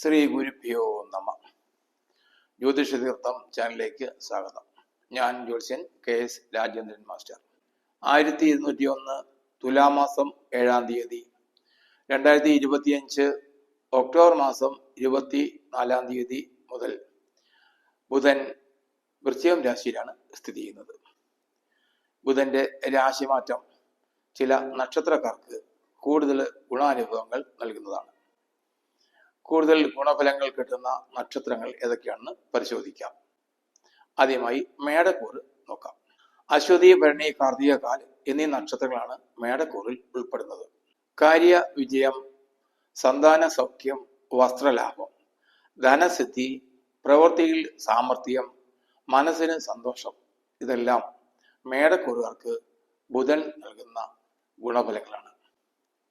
ശ്രീ ഗുരുഭ്യോ നമ. ജ്യോതിഷ തീർത്ഥം ചാനലിലേക്ക് സ്വാഗതം. ഞാൻ ജ്യോത്സ്യൻ കെ എസ് രാജേന്ദ്രൻ മാസ്റ്റർ. ആയിരത്തി ഇരുന്നൂറ്റി ഒന്ന് തുലാമാസം ഏഴാം തീയതി രണ്ടായിരത്തി ഇരുപത്തിയഞ്ച് ഒക്ടോബർ മാസം ഇരുപത്തി നാലാം തീയതി മുതൽ ബുധൻ വൃശ്ചികം രാശിയിലാണ് സ്ഥിതി ചെയ്യുന്നത്. ബുധന്റെ രാശിമാറ്റം ചില നക്ഷത്രക്കാർക്ക് കൂടുതൽ ഗുണാനുഭവങ്ങൾ നൽകുന്നതാണ്. കൂടുതൽ ഗുണഫലങ്ങൾ കിട്ടുന്ന നക്ഷത്രങ്ങൾ ഏതൊക്കെയാണെന്ന് പരിശോധിക്കാം. ആദ്യമായി മേടക്കൂറ് നോക്കാം. അശ്വതി ഭരണി കാർത്തിക കാൽ എന്നീ നക്ഷത്രങ്ങളാണ് മേടക്കൂറിൽ ഉൾപ്പെടുന്നത്. കാര്യ വിജയം സന്താന സൗഖ്യം വസ്ത്രലാഭം ധനസിദ്ധി പ്രവൃത്തിയിൽ സാമർഥ്യം മനസ്സിന് സന്തോഷം ഇതെല്ലാം മേടക്കൂറുകാർക്ക് ബുധൻ നൽകുന്ന ഗുണഫലങ്ങളാണ്.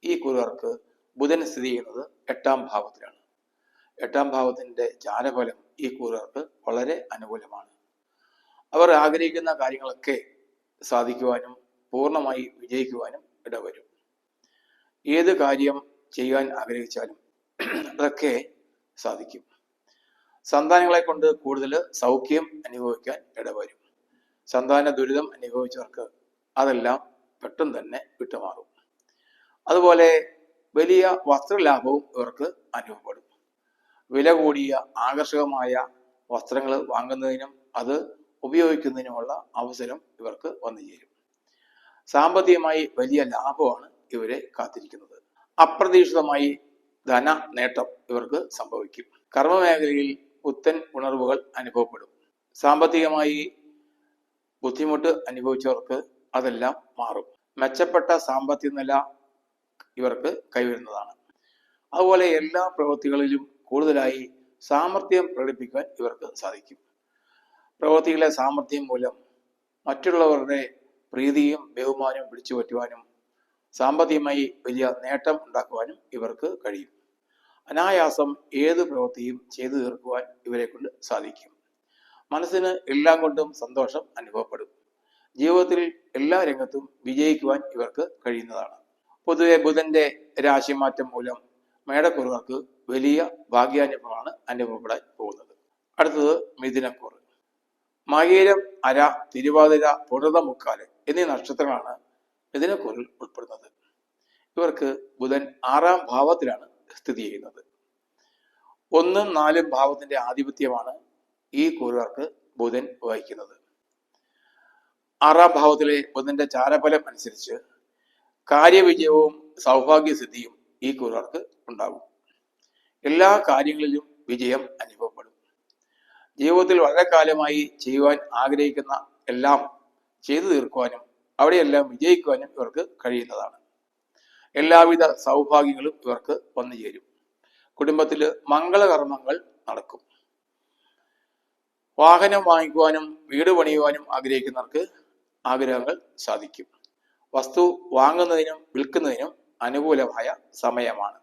ഈ കുറുകാർക്ക് ബുധൻ സ്ഥിതി ചെയ്യുന്നത് എട്ടാം ഭാവത്തിലാണ്. എട്ടാം ഭാവത്തിന്റെ ചാരഫലം ഈ കൂറുകാർക്ക് വളരെ അനുകൂലമാണ്. അവർ ആഗ്രഹിക്കുന്ന കാര്യങ്ങളൊക്കെ സാധിക്കുവാനും പൂർണമായി വിജയിക്കുവാനും ഇടവരും. ഏത് കാര്യം ചെയ്യാൻ ആഗ്രഹിച്ചാലും അതൊക്കെ സാധിക്കും. സന്താനങ്ങളെ കൊണ്ട് കൂടുതൽ സൗഖ്യം അനുഭവിക്കാൻ ഇടവരും. സന്താന ദുരിതം അനുഭവിച്ചവർക്ക് അതെല്ലാം പെട്ടെന്ന് തന്നെ വിട്ടുമാറും. അതുപോലെ വലിയ വസ്ത്രലാഭവും ഇവർക്ക് അനുഭവപ്പെടും. വില കൂടിയ ആകർഷകമായ വസ്ത്രങ്ങൾ വാങ്ങുന്നതിനും അത് ഉപയോഗിക്കുന്നതിനുമുള്ള അവസരം ഇവർക്ക് വന്നു ചേരും. സാമ്പത്തികമായി വലിയ ലാഭമാണ് ഇവരെ കാത്തിരിക്കുന്നത്. അപ്രതീക്ഷിതമായി ധന നേട്ടം ഇവർക്ക് സംഭവിക്കും. കർമ്മമേഖലയിൽ പുത്തൻ ഉണർവുകൾ അനുഭവപ്പെടും. സാമ്പത്തികമായി ബുദ്ധിമുട്ട് അനുഭവിച്ചവർക്ക് അതെല്ലാം മാറും. മെച്ചപ്പെട്ട സാമ്പത്തിക നില ഇവർക്ക് കൈവരുന്നതാണ്. അതുപോലെ എല്ലാ പ്രവൃത്തികളിലും കൂടുതലായി സാമർഥ്യം പ്രകടിപ്പിക്കാൻ ഇവർക്ക് സാധിക്കും. പ്രവൃത്തിയിലെ സാമർഥ്യം മൂലം മറ്റുള്ളവരുടെ പ്രീതിയും ബഹുമാനവും പിടിച്ചു പറ്റുവാനും സാമ്പത്തികമായി വലിയ നേട്ടം ഉണ്ടാക്കുവാനും ഇവർക്ക് കഴിയും. അനായാസം ഏത് പ്രവൃത്തിയും ചെയ്തു തീർക്കുവാൻ ഇവരെ കൊണ്ട് സാധിക്കും. മനസ്സിന് എല്ലാം കൊണ്ടും സന്തോഷം അനുഭവപ്പെടും. ജീവിതത്തിൽ എല്ലാ രംഗത്തും വിജയിക്കുവാൻ ഇവർക്ക് കഴിയുന്നതാണ്. പൊതുവെ ബുധന്റെ രാശിമാറ്റം മൂലം മേടക്കുറുകൾക്ക് വലിയ ഭാഗ്യാനുഭവമാണ് അനുഭവപ്പെടാൻ പോകുന്നത്. അടുത്തത് മിഥുനക്കുറ്. മകീരം അര തിരുവാതിര പുണർത മുക്കാൽ എന്നീ നക്ഷത്രങ്ങളാണ് മിഥുനക്കുറിൽ ഉൾപ്പെടുന്നത്. ഇവർക്ക് ബുധൻ ആറാം ഭാവത്തിലാണ് സ്ഥിതി ചെയ്യുന്നത്. ഒന്നും നാലും ഭാവത്തിന്റെ ആധിപത്യമാണ് ഈ കൂറുകാർക്ക് ബുധൻ വഹിക്കുന്നത്. ആറാം ഭാവത്തിലെ ബുധന്റെ ചാരഫലം അനുസരിച്ച് കാര്യവിജയവും സൗഭാഗ്യസിദ്ധിയും ഈ കൂറുകാർക്ക് ഉണ്ടാകും. എല്ലാ കാര്യങ്ങളിലും വിജയം അനുഭവപ്പെടും. ജീവിതത്തിൽ വളരെ കാലമായി ചെയ്യുവാൻ ആഗ്രഹിക്കുന്ന എല്ലാം ചെയ്തു തീർക്കുവാനും അവിടെയെല്ലാം വിജയിക്കുവാനും ഇവർക്ക് കഴിയുന്നതാണ്. എല്ലാവിധ സൗഭാഗ്യങ്ങളും ഇവർക്ക് വന്നു ചേരും. കുടുംബത്തിൽ മംഗളകർമ്മങ്ങൾ നടക്കും. വാഹനം വാങ്ങിക്കുവാനും വീട് പണിയുവാനും ആഗ്രഹിക്കുന്നവർക്ക് ആഗ്രഹങ്ങൾ സാധിക്കും. വസ്തു വാങ്ങുന്നതിനും വിൽക്കുന്നതിനും അനുകൂലമായ സമയമാണ്.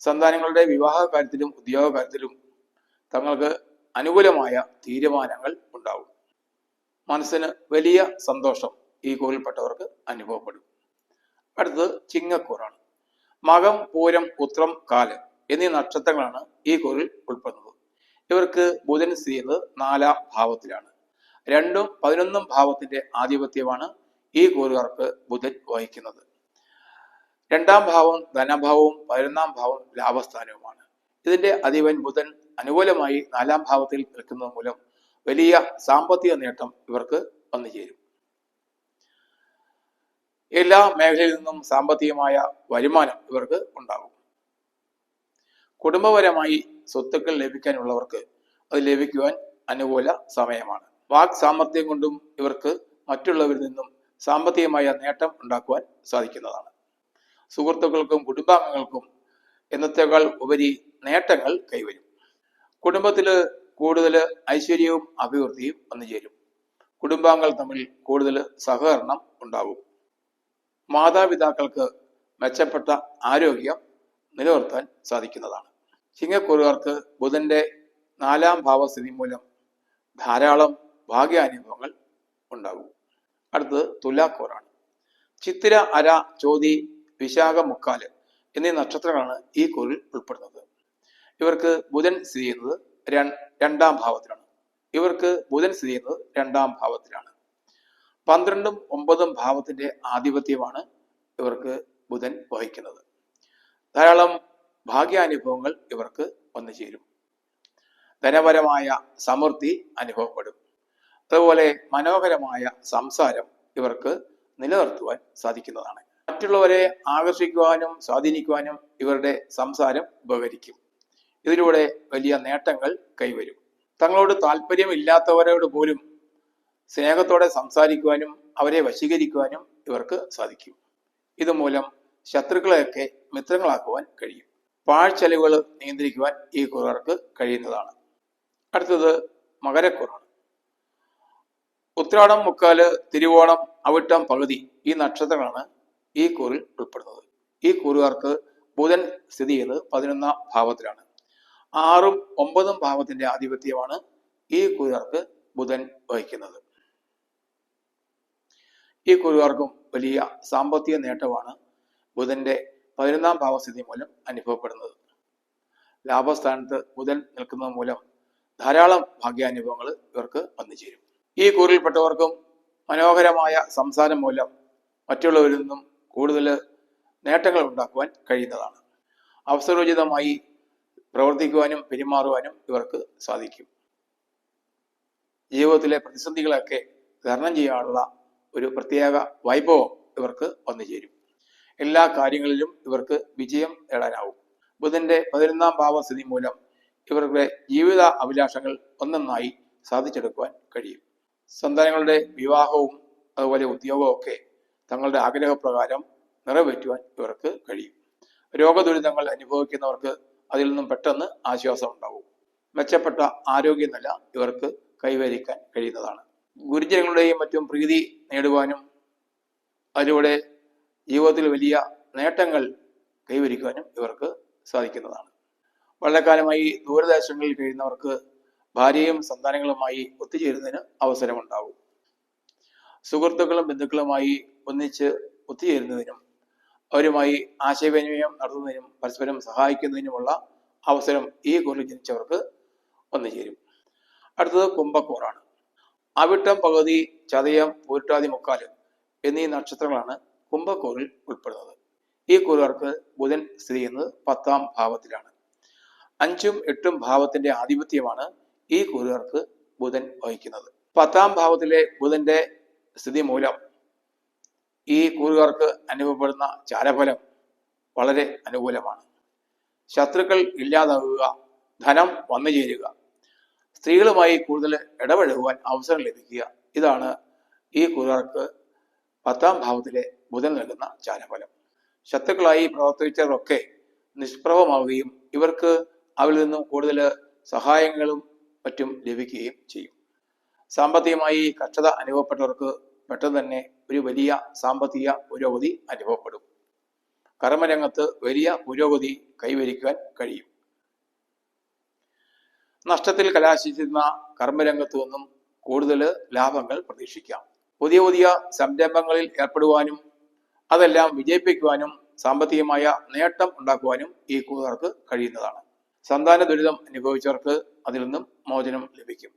സന്താനങ്ങളുടെ വിവാഹ കാര്യത്തിലും ഉദ്യോഗ കാര്യത്തിലും തങ്ങൾക്ക് അനുകൂലമായ തീരുമാനങ്ങൾ ഉണ്ടാവും മനസ്സിന് വലിയ സന്തോഷം ഈ കൂറിൽപ്പെട്ടവർക്ക് അനുഭവപ്പെടും. അടുത്തത് ചിങ്ങക്കൂറാണ്. മകം പൂരം ഉത്രം കാൽ എന്നീ നക്ഷത്രങ്ങളാണ് ഈ കൂറിൽ ഉൾപ്പെടുന്നത്. ഇവർക്ക് ബുധൻ സ്ഥിതി ചെയ്യുന്നത് നാലാം ഭാവത്തിലാണ്. രണ്ടും പതിനൊന്നും ഭാവത്തിന്റെ ആധിപത്യമാണ് ഈ കൂറുകാർക്ക് ബുധൻ വഹിക്കുന്നത്. രണ്ടാം ഭാവം ധനഭാവവും പതിനൊന്നാം ഭാവം ലാഭസ്ഥാനവുമാണ്. ഇതിന്റെ അധിപൻ ബുധൻ അനുകൂലമായി നാലാം ഭാവത്തിൽ നിൽക്കുന്നത് മൂലം വലിയ സാമ്പത്തിക നേട്ടം ഇവർക്ക് വന്നു ചേരും. എല്ലാ മേഖലയിൽ നിന്നും സാമ്പത്തികമായ വരുമാനം ഇവർക്ക് ഉണ്ടാകും. കുടുംബപരമായി സ്വത്തുക്കൾ ലഭിക്കാനുള്ളവർക്ക് അത് ലഭിക്കുവാൻ അനുകൂല സമയമാണ്. വാക് സാമർഥ്യം കൊണ്ടും ഇവർക്ക് മറ്റുള്ളവരിൽ നിന്നും സാമ്പത്തികമായ നേട്ടം ഉണ്ടാക്കുവാൻ സാധിക്കുന്നതാണ്. സുഹൃത്തുക്കൾക്കും കുടുംബാംഗങ്ങൾക്കും എന്നത്തേക്കാൾ ഉപരി നേട്ടങ്ങൾ കൈവരും. കുടുംബത്തിൽ കൂടുതൽ ഐശ്വര്യവും അഭിവൃദ്ധിയും വന്നു ചേരും. കുടുംബാംഗങ്ങൾ തമ്മിൽ കൂടുതൽ സഹകരണം ഉണ്ടാവും. മാതാപിതാക്കൾക്ക് മെച്ചപ്പെട്ട ആരോഗ്യം നിലനിർത്താൻ സാധിക്കുന്നതാണ്. ചിങ്ങക്കൂറുകാർക്ക് ബുധന്റെ നാലാം ഭാവസ്ഥിതി മൂലം ധാരാളം ഭാഗ്യാനുഭവങ്ങൾ ഉണ്ടാകും. അടുത്തത് തുലാക്കൂറാണ്. ചിത്തിര അര ചോതി വിശാഖ മുക്കാൽ എന്നീ നക്ഷത്രങ്ങളാണ് ഈ കൂറിൽ ഉൾപ്പെടുന്നത്. ഇവർക്ക് ബുധൻ സ്ഥിതി ചെയ്യുന്നത് രണ്ടാം ഭാവത്തിലാണ്. ഇവർക്ക് ബുധൻ സ്ഥിതി ചെയ്യുന്നത് രണ്ടാം ഭാവത്തിലാണ്. പന്ത്രണ്ടും ഒമ്പതും ഭാവത്തിന്റെ ആധിപത്യമാണ് ഇവർക്ക് ബുധൻ വഹിക്കുന്നത്. ധാരാളം ഭാഗ്യാനുഭവങ്ങൾ ഇവർക്ക് വന്നു ചേരും. ധനപരമായ സമൃദ്ധി അനുഭവപ്പെടും. അതുപോലെ മനോഹരമായ സംസാരം ഇവർക്ക് നിലനിർത്തുവാൻ സാധിക്കുന്നതാണ്. മറ്റുള്ളവരെ ആകർഷിക്കുവാനും സ്വാധീനിക്കുവാനും ഇവരുടെ സംസാരം ഉപകരിക്കും. ഇതിലൂടെ വലിയ നേട്ടങ്ങൾ കൈവരും. തങ്ങളോട് താല്പര്യമില്ലാത്തവരോട് പോലും സ്നേഹത്തോടെ സംസാരിക്കുവാനും അവരെ വശീകരിക്കുവാനും ഇവർക്ക് സാധിക്കും. ഇതുമൂലം ശത്രുക്കളെയൊക്കെ മിത്രങ്ങളാക്കുവാൻ കഴിയും. പാഴ്ചെലവുകൾ നിയന്ത്രിക്കുവാൻ ഈ കുറവർക്ക് കഴിയുന്നതാണ്. അടുത്തത് മകരക്കുറാണ്. ഉത്രാടം മുക്കാൽ തിരുവോണം അവിട്ടം പകുതി ഈ നക്ഷത്രങ്ങളാണ് ഈ കൂറിൽ ഉൾപ്പെടുന്നത്. ഈ കൂറുകാർക്ക് ബുധൻ സ്ഥിതി ചെയ്യുന്നത് പതിനൊന്നാം ഭാവത്തിലാണ്. ആറും ഒമ്പതും ഭാവത്തിന്റെ ആധിപത്യമാണ് ഈ കൂറുകാർക്ക് ബുധൻ വഹിക്കുന്നത്. ഈ കൂറുകാർക്കും വലിയ സാമ്പത്തിക നേട്ടമാണ് ബുധന്റെ പതിനൊന്നാം ഭാവസ്ഥിതി മൂലം അനുഭവപ്പെടുന്നത്. ലാഭസ്ഥാനത്ത് ബുധൻ നിൽക്കുന്നത് മൂലം ധാരാളം ഭാഗ്യാനുഭവങ്ങൾ ഇവർക്ക് വന്നു ചേരും ഈ കൂറിൽപ്പെട്ടവർക്കും മനോഹരമായ സംസാരം മൂലം മറ്റുള്ളവരിൽ നിന്നും കൂടുതൽ നേട്ടങ്ങൾ ഉണ്ടാക്കുവാൻ കഴിയുന്നതാണ്. അവസരോചിതമായി പ്രവർത്തിക്കുവാനും പെരുമാറുവാനും ഇവർക്ക് സാധിക്കും. ജീവിതത്തിലെ പ്രതിസന്ധികളൊക്കെ തരണം ചെയ്യാനുള്ള ഒരു പ്രത്യേക വൈഭവം ഇവർക്ക് വന്നു ചേരും. എല്ലാ കാര്യങ്ങളിലും ഇവർക്ക് വിജയം നേടാനാവും. ബുധന്റെ പതിനൊന്നാം ഭാവസ്ഥിതി മൂലം ഇവരുടെ ജീവിത അഭിലാഷങ്ങൾ ഒന്നൊന്നായി സാധിച്ചെടുക്കുവാൻ കഴിയും. സന്താനങ്ങളുടെ വിവാഹവും അതുപോലെ ഉദ്യോഗവും ഒക്കെ തങ്ങളുടെ ആഗ്രഹപ്രകാരം നിറവേറ്റുവാൻ ഇവർക്ക് കഴിയും. രോഗദുരിതങ്ങൾ അനുഭവിക്കുന്നവർക്ക് അതിൽ നിന്നും പെട്ടെന്ന് ആശ്വാസം ഉണ്ടാവും. മെച്ചപ്പെട്ട ആരോഗ്യനില ഇവർക്ക് കൈവരിക്കാൻ കഴിയുന്നതാണ്. ഗുരുജനങ്ങളുടെയും മറ്റും പ്രീതി നേടുവാനും അതിലൂടെ ജീവിതത്തിൽ വലിയ നേട്ടങ്ങൾ കൈവരിക്കുവാനും ഇവർക്ക് സാധിക്കുന്നതാണ്. വളരെ കാലമായി ദൂരദേശങ്ങളിൽ കഴിയുന്നവർക്ക് ഭാര്യയും സന്താനങ്ങളുമായി ഒത്തുചേരുന്നതിന് അവസരമുണ്ടാവും. സുഹൃത്തുക്കളും ബന്ധുക്കളുമായി ഒന്നിച്ച് ഒത്തുചേരുന്നതിനും അവരുമായി ആശയവിനിമയം നടത്തുന്നതിനും പരസ്പരം സഹായിക്കുന്നതിനുമുള്ള അവസരം ഈ കുറിൽ ജനിച്ചവർക്ക് വന്നു ചേരും. അടുത്തത് കുംഭക്കോറാണ്. അവിട്ടം പകുതി ചതയം പൂരിട്ടാതി മുക്കാൽ എന്നീ നക്ഷത്രങ്ങളാണ് കുംഭക്കൂറിൽ ഉൾപ്പെടുന്നത്. ഈ കൂറുകാർക്ക് ബുധൻ സ്ഥിതി ചെയ്യുന്നത് പത്താം ഭാവത്തിലാണ്. അഞ്ചും എട്ടും ഭാവത്തിന്റെ ആധിപത്യമാണ് ഈ കൂറുകാർക്ക് ബുധൻ വഹിക്കുന്നത്. പത്താം ഭാവത്തിലെ ബുധന്റെ സ്ഥിതി മൂലം ഈ കൂറുകാർക്ക് അനുഭവപ്പെടുന്ന ചാരഫലം വളരെ അനുകൂലമാണ്. ശത്രുക്കൾ ഇല്ലാതാവുക ധനം വന്നു ചേരുക സ്ത്രീകളുമായി കൂടുതൽ ഇടപഴകുവാൻ അവസരം ലഭിക്കുക ഇതാണ് ഈ കൂറുകാർക്ക് പത്താം ഭാവത്തിലെ ബുധൻ നൽകുന്ന ചാരഫലം. ശത്രുക്കളായി പ്രവർത്തിച്ചവരൊക്കെ നിഷ്പ്രഭമാവുകയും ഇവർക്ക് അവരിൽ നിന്നും കൂടുതൽ സഹായങ്ങളും മറ്റും ലഭിക്കുകയും ചെയ്യും. സാമ്പത്തികമായി കഷ്ടത അനുഭവപ്പെട്ടവർക്ക് പെട്ടെന്ന് തന്നെ ഒരു വലിയ സാമ്പത്തിക പുരോഗതി അനുഭവപ്പെടും. കർമ്മരംഗത്ത് വലിയ പുരോഗതി കൈവരിക്കാൻ കഴിയും. നഷ്ടത്തിൽ കലാശിച്ചിരുന്ന കർമ്മരംഗത്ത് നിന്നും കൂടുതൽ ലാഭങ്ങൾ പ്രതീക്ഷിക്കാം. പുതിയ പുതിയ സംരംഭങ്ങളിൽ ഏർപ്പെടുവാനും അതെല്ലാം വിജയിപ്പിക്കുവാനും സാമ്പത്തികമായ നേട്ടം ഉണ്ടാക്കുവാനും ഈ കൂതർക്ക് കഴിയുന്നതാണ്. സന്താന ദുരിതം അനുഭവിച്ചവർക്ക് അതിൽ നിന്നും മോചനം ലഭിക്കും.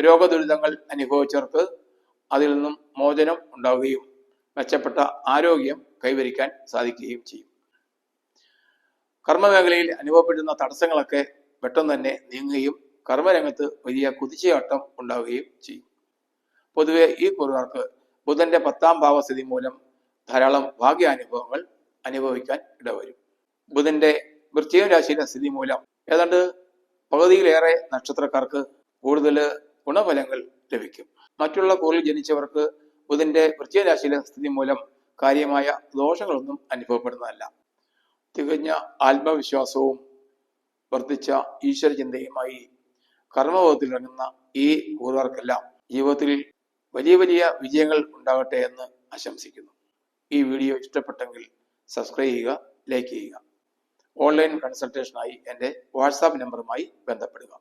രോഗദുരിതങ്ങൾ അനുഭവിച്ചവർക്ക് അതിൽ നിന്നും മോചനം ഉണ്ടാവുകയും മെച്ചപ്പെട്ട ആരോഗ്യം കൈവരിക്കാൻ സാധിക്കുകയും ചെയ്യും. കർമ്മമേഖലയിൽ അനുഭവപ്പെടുന്ന തടസ്സങ്ങളൊക്കെ പെട്ടെന്ന് തന്നെ നീങ്ങുകയും കർമ്മരംഗത്ത് വലിയ കുതിച്ചുചാട്ടം ഉണ്ടാവുകയും ചെയ്യും. പൊതുവെ ഈ കുറുകാർക്ക് ബുധന്റെ പത്താം ഭാവസ്ഥിതി മൂലം ധാരാളം ഭാഗ്യാനുഭവങ്ങൾ അനുഭവിക്കാൻ ഇടവരും. ബുധന്റെ വൃത്തിയ രാശിയിലെ സ്ഥിതി മൂലം ഏതാണ്ട് പകുതിയിലേറെ നക്ഷത്രക്കാർക്ക് കൂടുതൽ ഗുണഫലങ്ങൾ ലഭിക്കും. മറ്റുള്ള കൂറിൽ ജനിച്ചവർക്ക് ബുധന്റെ വൃശ്ചിക രാശിയിലെ സ്ഥിതി മൂലം കാര്യമായ ദോഷങ്ങളൊന്നും അനുഭവപ്പെടുന്നതല്ല. തികഞ്ഞ ആത്മവിശ്വാസവും വർദ്ധിച്ച ഈശ്വരചിന്തയുമായി കർമ്മബോധത്തിൽ ഇറങ്ങുന്ന ഈ കൂറുകാർക്കെല്ലാം ജീവിതത്തിൽ വലിയ വലിയ വിജയങ്ങൾ ഉണ്ടാകട്ടെ എന്ന് ആശംസിക്കുന്നു. ഈ വീഡിയോ ഇഷ്ടപ്പെട്ടെങ്കിൽ സബ്സ്ക്രൈബ് ചെയ്യുക ലൈക്ക് ചെയ്യുക. ഓൺലൈൻ കൺസൾട്ടേഷനായി എന്റെ വാട്സാപ്പ് നമ്പറുമായി ബന്ധപ്പെടുക.